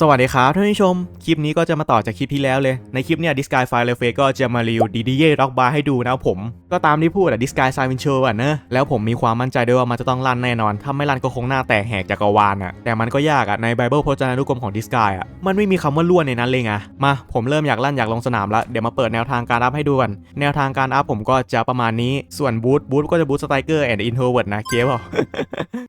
สวัสดีครับท่านผู้ชม คลิปนี้ก็จะมาต่อจากคลิปที่แล้วเลย ในคลิปเนี่ยดิสกายไฟเลเฟก็จะมารีวิวดีดีเย่ร็อกบาร์ให้ดูนะครับผม ก็ตามที่พูดอะดิสกายไซวินโชอะเนอะแล้วผมมีความมั่นใจด้วยว่ามันจะต้องลั่นแน่นอน ถ้าไม่ลั่นก็คงหน้าแตกแหกจักรวาลอะแต่มันก็ยากอะในไบเบิลพจนานุกรมของดิสกายอะมันไม่มีคำว่าล้วนในนั้นเลยไงมาผมเริ่มอยากลั่นอยากลงสนามล้วเดี๋ยวมาเปิดแนวทางการอัพให้ดูกันแนวทางการอัพผมก็จะประมาณนี้ส่วนบูทบูทก็จะบูทสไตรเกอร์แอนด์อินโทรเวิร์ดนะเก็บเปล่า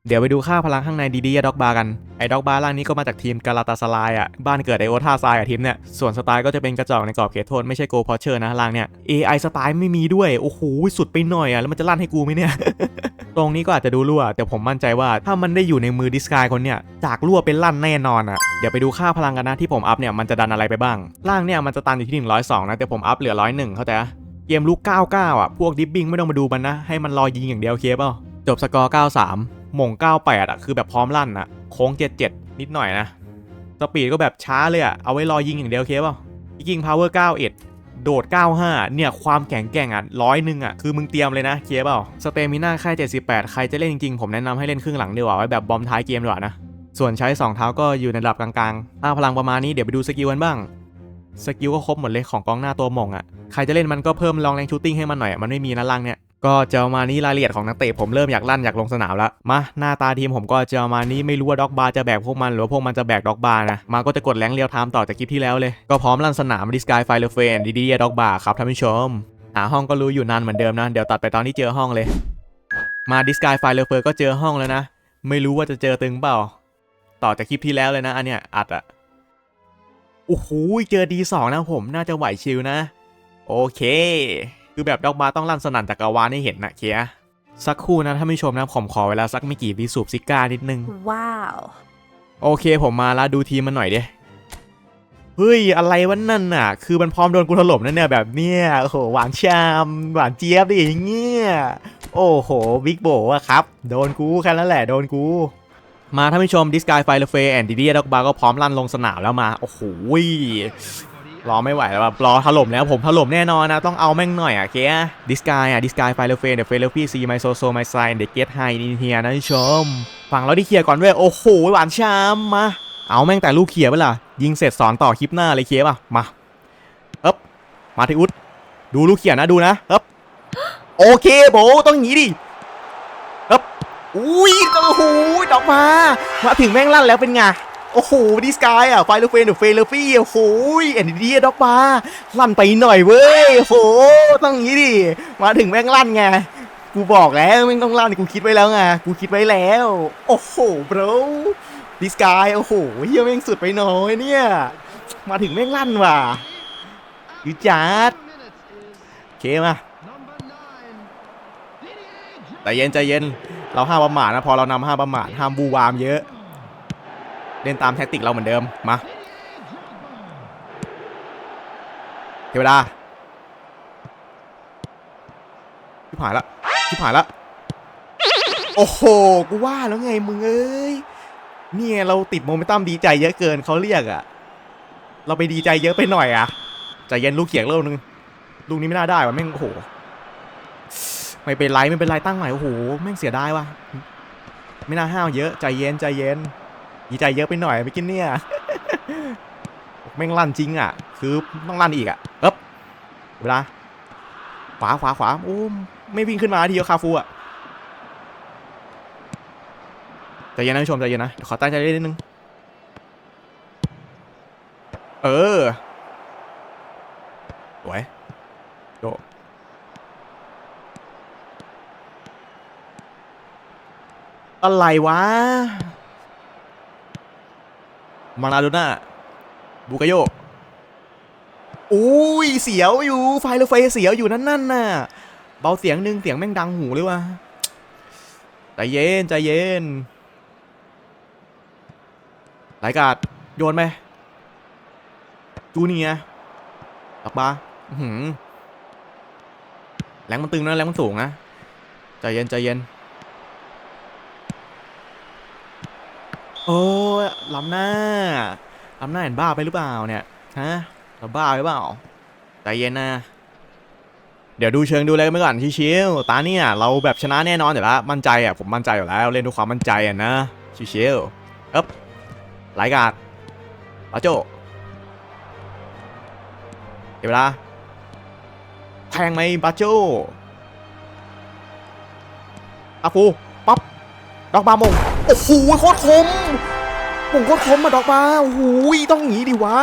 เดี๋ยวไปดูค่าพลังข้างในดีดีด็อกบาร์กันไอ้ด็อกบาร์ล่างนี้ก็มาจากทีมกาลาตาสลายอะบ้านเกิดไอโอท่าทรายอะทีมเนี่ยส่วนสไตล์ก็จะเป็นกระจอกในกรอบเขตโทษไม่ใช่โกพอเชอร์นะล่างเนี่ย AI สไตล์ไม่มีด้วยโอ้โหสุดไปหน่อยอะแล้วมันจะลั่นให้กูไหมเนี่ยตรงนี้ก็อาจจะดูรั่ว แต่ผมมั่นใจว่าถ้ามันได้อยู่ในมือดิสกายคนเนี่ยจากรั่วเป็นลั่นแน่นอนอะเดี๋ยวไปดูค่าพลังกันนะที่ผมอัพเนี่ยมันจะดันอะไรไปบ้างล่างเนี่ยมันจะตันอยู่ที่ 102 นะแต่ผมอัพเหลือ 101 เข้าใจปะเกมลุก99 อะ พวกดิฟบิ้งไม่ต้องมาดูมันนะ ให้มันรอยิงอย่างเดียวเคเปล่าจบสกอร์ 93 หม่ง 98 อะ คือแบบพร้อมลั่นอะ โค้ง 77 นิดหน่อยนะ สปีดก็แบบช้าเลยอะเอาไว้รอยิงอย่างเดียวโอเคเปล่ายิงพาวเวอร์91โดด 95 เนี่ย ความแข็งแกร่งอะร้อยหนึ่งอะ คือมึงเตรียมเลยนะ เคลียร์เปล่า สเตมิน่าค่าย 78 ใครจะเล่นจริงๆ ผมแนะนำให้เล่นครึ่งหลังดีกว่า ไว้แบบบอมท้ายเกมดีกว่านะ ส่วนใช้ 2 เท้าก็อยู่ในระดับกลางๆถ้าพลังประมาณนี้เดี๋ยวไปดูสกิลกันบ้าง สกิลก็ครบหมดเลยของกองหน้าตัวหม่งอะ ใครจะเล่นมันก็เพิ่มลองแรงชูตติ้งให้มันหน่อยอะมันไม่มีนะล่างเนี่ย ก็เจะประมานี้รายละเอียดของนักเตะผมเริ่มอยากลั่นอยากลงสนามแล้วมาหน้าตาทีมผมก็เจะประมานี้ไม่รู้ว่าด็อกบาร์จะแบกพวกมันหรือว่าพวกมันจะแบกด็อกบาร์นะมาก็จะกดแรงเรียวไทม์ต่อจากคลิปที่แล้วเลยก็พร้อมลั่นสนามดิสกายไฟเลเฟนดีดีด็อกบาร์ครับท่านผู้ชมหาห้องก็รู้อยู่นานเหมือนเดิมนะเดี๋ยวตัดไปตอนที่เจอห้องเลย มาดิสกายไฟเลเฟอร์ก็เจอห้องแล้วนะไม่รู้ว่าจะเจอตึงเปล่า ต่อจากคลิปที่แล้วเลยนะ อันเนี้ยอัดอะโอ้โหเจอดีสองนะผมน่าจะไหวชิลนะ โอเค คือแบบดอกบาร์ต้องลั่นสนั่นจักรวาลให้เห็นนะเคียร์สักครู่นะท่านผู้ชมนะผมขอเวลาสักไม่กี่วิสูบซิก้านิดนึง Wow. โอเคผมมาแล้วดูทีมมันหน่อยดิเฮ้ย อะไรวะนั่นน่ะ คือมันพร้อมโดนกูถล่มนั่นเนี่ยแบบเนี้ยโอ้โหหวานชามหวานเจี๊ยบดิอย่างเงี้ยโอ้โหบิ๊กโบอะครับ โดนกูแค่นั้นแหละโดนกูมาท่านผู้ชมดิสกายไฟเลเฟแอนด์ดีดีด็อกบาร์ก็พร้อมลั่นลงสนามแล้วมา โอ้โห รอไม่ไหวแล้วแบบรอถล่มแล้วผมถล่มแน่นอนนะ ต้องเอาแม่งหน่อยอะเคียดิสกายอะดิสกายไฟเลเฟเดอะเฟลฟี่ซีไมโซโซไมไซเดอะเกตไฮนินเฮียนะท่ชมฝั่งเราที่เคลียร์ก่อนด้วย โอ้โห หวานชามมา เอาแม่งแต่ลูกเคลียร์ไปล่ะ ยิงเสร็จสอนต่อคลิปหน้าเลยเคลียร์ป่ะ มาเอ๊บมาที่อุดดูลูกเขียนนะดูนะเอ๊บโอเคโบต้องอย่างงี้ดิเอ๊บอุ้ยโอ้โหดอกมา มาถึงแม่งลั่นแล้วเป็นไง โอ้โหดิสกายอะไฟลูเฟนหรือเฟลฟี่โอ้โหแอนดี้ดอกมาลั่นไปหน่อยเว้ยโอ้โหต้องอย่างงี้ดิมาถึงแม่งลั่นไงกูบอกแล้วแม่งต้องลั่นกูคิดไว้แล้วไงกูคิดไว้แล้ว โอ้โหบรดิสกายโอ้โหเฮียแม่งสุดไปหน่อยเนี่ย มาถึงแม่งลั่นว่ะยูจัดเคมาใจเย็นใจเย็น เราห้ามประมาทนะพอเรานำห้ามประมาทห้ามบูวามเยอะ เล่นตามแท็กติกเราเหมือนเดิม มา เทวดาชิบหายละชิบหายละ โอ้โห กูว่าแล้วไงมึงเอ้ย เนี่ยเราติดโมเมนตัมดีใจเยอะเกินเขาเรียกอะเราไปดีใจเยอะไปหน่อยอะใจเย็นลูกเขียงเริ่มนึง ลูกนี้ไม่น่าได้ว่ะแม่งโอ้โห ไม่เป็นไรไม่เป็นไรตั้งใหม่โอ้โหแม่งเสียดายว่ะ ไม่น่าห้าวเยอะใจเย็นใจเย็น ดีใจเยอะไปหน่อยไม่กินเนี่ยแม่งลั่นจริงอะ คือต้องลั่นอีกอะเอ๊บเวลา ขวาขวาขวาโอ้ไม่วิ่งขึ้นมาทีเดียวคาฟูอะใจเย็นนะผู้ชมใจเย็นนะขอตั้งใจเล่นนิดนึง เออสวยโดอะไรวะ มาราโดน่าบูกาโยอุ้ยเสียวอยู่ ไฟหรือไฟเสียวอยู่นั่นนั่นน่ะ เบาเสียงหนึ่งเสียงแม่งดังหูเลยว่ะใจเย็นใจเย็นไหลกาดโยนไปจูเนียร์ตักบาหือแรงมันตึงนะแรงมันสูงนะ ใจเย็นใจเย็น โอ้ยล้ำหน้าล้ำหน้าเห็นบ้าไปหรือเปล่าเนี่ย ฮะเราบ้าไปเปล่า ใจเย็นนะ เดี๋ยวดูเชิงดูอะไรกันไปก่อนชิวๆตาเนี่ยเราแบบชนะแน่นอนอยู่แล้วมั่นใจอะผมมั่นใจอยู่แล้ว เล่นด้วยความมั่นใจอะนะชิวๆเอ๊บไหลกาดบาโจเดี๋ยวเวลาแทงไหมบาโจอาฟูปั๊บดอกบามง โอ้โหโคตรคม มงโคตรคมมาดอกบาโอ้โหต้องอย่างนี้ดิวะ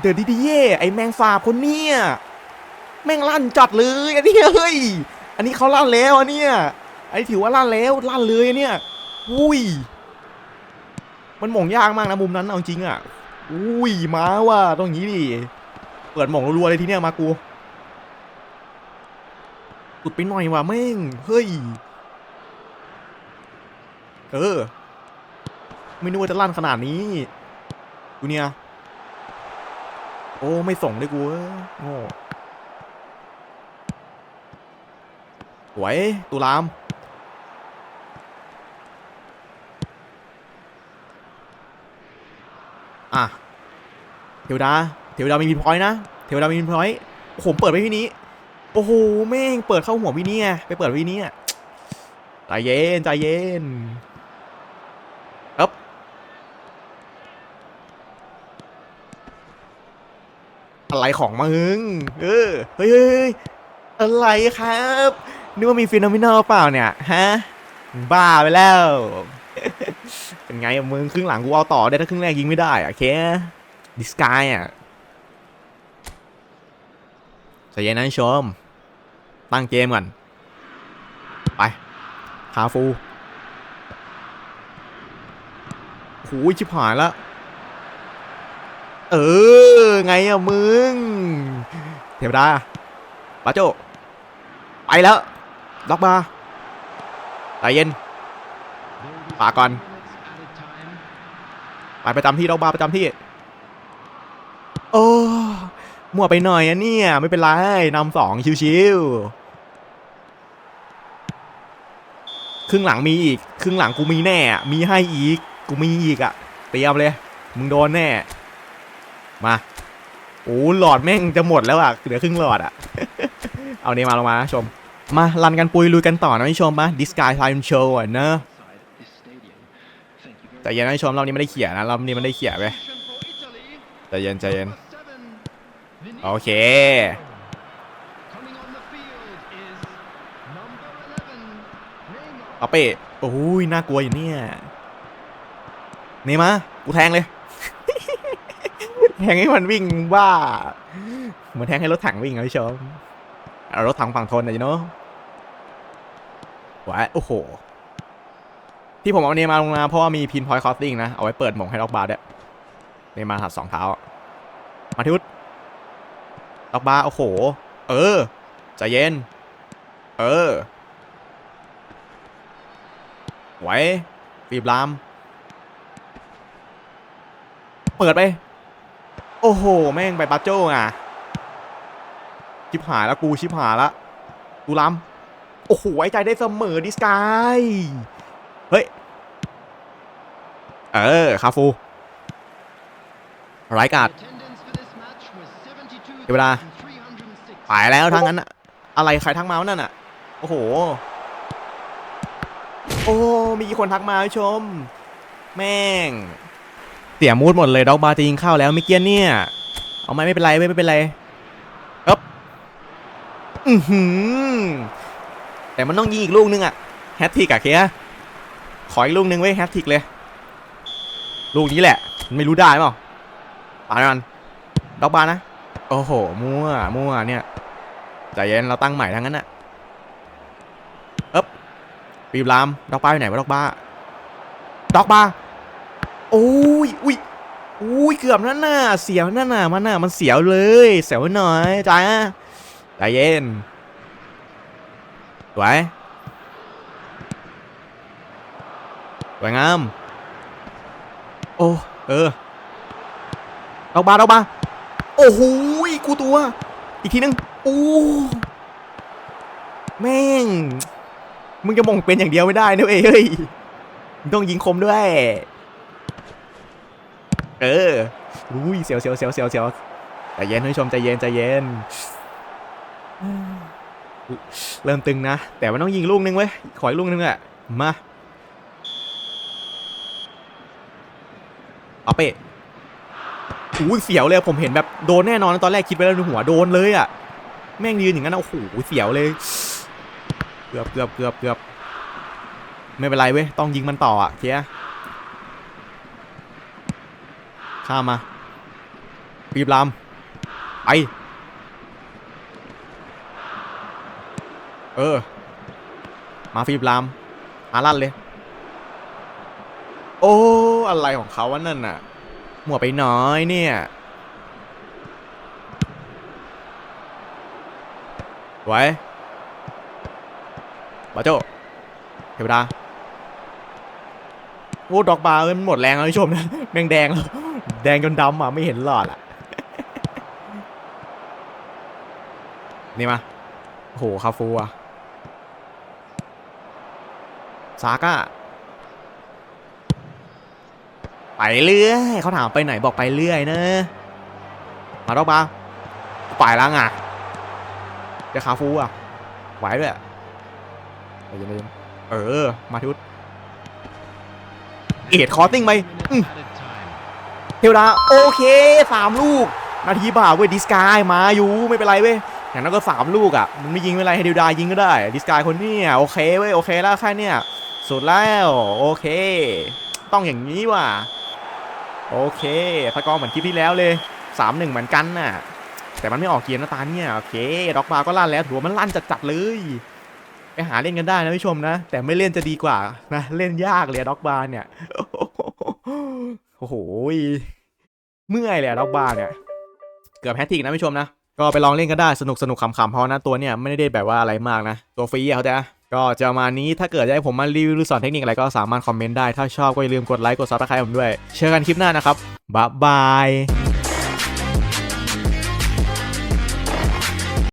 เดอะดิดิเย่ไอแมงสาบคนเนี้ยแม่งลั่นจัดเลยอันเนี้ยเฮ้ย อันนี้เขาลั่นแล้วอันเนี้ยอันนี้ถือว่าลั่นแล้วลั่นเลยเนี้ยอุ้ย มันหม่งยากมากนะมุมนั้นเอาจริงอะอุ้ยมาว่ะต้องอย่างนี้ดิเปิดหม่งรัวๆเลยทีเนี้ยมากูกุดไปหน่อยว่ะแม่งเฮ้ย เออ ไม่นึกว่าจะลั่นขนาดนี้ดูเนี่ยโอ้ ไม่ส่งด้วยกูเอ้ยโง่สวยตุลาม อะ เทวดา เทวดามีพินพอยต์นะ เทวดามีพินพอยต์โอ้โหผมเปิดไปพี่นี้ โอ้โห แม่ง เปิดเข้าหัวพี่นี้ไงไปเปิดพี่นี้อะใจเย็น ใจเย็นเอ๊บ อะไรของมึง เออ เฮ้ยอะไรครับนึกว่ามีฟิโนมินอลเปล่าเนี่ย ฮะ บ้าไปแล้ว เป็นไงอะมึงครึ่งหลังกูเอาต่อได้ถ้าครึ่งแรกยิงไม่ได้อะเคดิสกายอะใจเย็นนะชม ตั้งเกมก่อน ไปคาฟูหูชิบหายแล้ว เออ ไงอะมึง เทวดาบาโจ ไปแล้วล็อกบาใจเย็นปาก่อน ไปประจำที่ล็อกบาประจำที่ โอ้มั่วไปหน่อยอะเนี่ย ไม่เป็นไรนำสองชิวๆครึ่งหลังมีอีก ครึ่งหลังกูมีแน่ มีให้อีก กูมีอีกอะเตรียมเลย มึงโดนแน่ มาโอ้หลอดแม่งจะหมดแล้วอะเหลือครึ่งหลอดอะเอาเนี่ยมาลงมาชม มารันกันปุยลุยกันต่อนะพี่ชมมาดิสกายไทม์โชว์เนอะแต่เย็นนะพี่ชมรอบนี้ไม่ได้เขี่ยนะรอบนี้ไม่ได้เขี่ยไปใจเย็นใจเย็นโอเคปาเป้โอ้ยน่ากลัวอยู่เนี่ยนี่มากูแทงเลย แทงให้มันวิ่งบ้าเหมือนแทงให้รถถังวิ่งอะพี่ชมเอารถถังฝั่งทนนะยูโน่หวาโอ้โห ที่ผมเอาเนมาลงมาเพราะว่ามีพินพอยต์คอสติ้งนะ เอาไว้เปิดหมงให้ล็อกบาร์ด้วยเนมาหัดสองเท้า มาทิวุฒล็อกบาร์โอ้โห เออใจเย็น เออไหวฟีบลาม เปิดไป โอ้โห แม่งไปปัจโจ้อะชิบหายแล้วกูชิบหายแล้วกูล้ำโอ้โหไว้ใจได้เสมอดิสกายเฮ้ย เออ คาฟูไรกาดเดี๋ยวเวลาไปแล้วทั้งนั้นอะอะไรใครทักมาวนั่นอะโอ้โห โอ้ มีคนทักมาชม แม่ง สียมูดหมดเลยด็อกบาร์จะยิงเข้าแล้วไม่เกี้ยนเนี่ย เอาไหมไม่เป็นไรไม่เป็นไรอ๊บอือหือแต่มันต้องยิงอีกลูกนึงอะแฮตติกอะเคียขออีกลูกนึงไว้แฮตติกเลย ลูกนี้แหละ ไม่รู้ได้เปล่าปามันด็อกบาร์นะ โอ้โห มั่ว มั่วเนี่ยใจเย็นเราตั้งใหม่ทั้งนั้นอะเอ๊บปีบลามด็อกบาร์อยู่ไหนวะด็อกบาร์ด็อกบาร์ โอ้ยอุ้ยอุ้ยเกือบนั่นน่ะเสียวนั่นน่ะมันน่ะมันเสียวเลยเสียวหน่อยจ้าใจเย็นสวยสวยงามโอ้เออเอาบาเอาบาโอ้โหกูตัว อีกทีนึงโอ้แม่ง มึงจะมองเป็นอย่างเดียวไม่ได้นะเว้ยเฮ้ย มึงต้องยิงคมด้วย เอออุ้ยเสียวเสียวเสียวเสียวเสียวใจเย็นท่านผู้ชมใจเย็นใจเย็น เริ่มตึงนะ แต่มันต้องยิงลูกนึงเว้ย ขออีกลูกนึงแหละมาเอาเป้อู้ยเสียวเลยผมเห็นแบบโดนแน่นอนตอนแรกคิดไปแล้วในหัวโดนเลยอะแม่งยืนอย่างนั้นอะโอ้โหเสียวเลย เกือบเกือบเกือบเกือบไม่เป็นไรเว้ย ต้องยิงมันต่ออะเคีย ข้ามมาปีบลามไปเออ มาฟีบลาม อาลั่นเลย โอ้ อะไรของเขาวะนั่นน่ะ หมัวไปน้อยเนี่ย ไว้บาโจเทวดาโอ้ดอกบาเอ้ยมันหมดแรงแล้วผู้ชมนะแมงแดงแล้ว แดงจนดำอะไม่เห็นหลอดอะ นี่มาโหคาฟูอะซาก้าไปเรื่อยเขาถามไปไหนบอกไปเรื่อยเนะมาดอกบาร์ไปแล้วไงเดี๋ยวคาฟูอะไหวด้วยอะใจเย็นๆเออ มาทุตเอ็ดคอติ้งไปอื้อ เทวดาโอเคสามลูก นาทีบ่าเว้ยดิสกายมาอยู่ไม่เป็นไรเว้ยอย่างนั้นก็สามลูกอะมันไม่ยิงไม่เป็นไรให้เทวดายิงก็ได้ ดิสกายคนนี้โอเคเว้ยโอเคแล้วแค่เนี้ยสุดแล้วโอเค ต้องอย่างนี้ว่ะโอเคสกอร์เหมือนคลิปที่แล้วเลยสามหนึ่งเหมือนกันน่ะแต่มันไม่ออกเกียร์นะตาเนี่ยโอเคด็อกบาร์ก็ลั่นแล้วถือว่ามันลั่นจัดๆเลยไปหาเล่นกันได้นะผู้ชมนะ แต่ไม่เล่นจะดีกว่านะเล่นยากเลยด็อกบาร์เนี่ย โอ้โหเมื่อยเลยล็อกบาร์เนี่ย เกือบแฮตติกนะผู้ชมนะ ก็ไปลองเล่นกันได้สนุกสนุกขำๆเพราะนะตัวเนี่ยไม่ได้แบบว่าอะไรมากนะ ตัวฟรีเขาจะก็จะมานี้ถ้าเกิดอยากให้ผมมารีวิวหรือสอนเทคนิคอะไรก็สามารถคอมเมนต์ได้ ถ้าชอบก็อย่าลืมกดไลค์กดซับสไครต์ผมด้วย เจอกันคลิปหน้านะครับบ๊ายบาย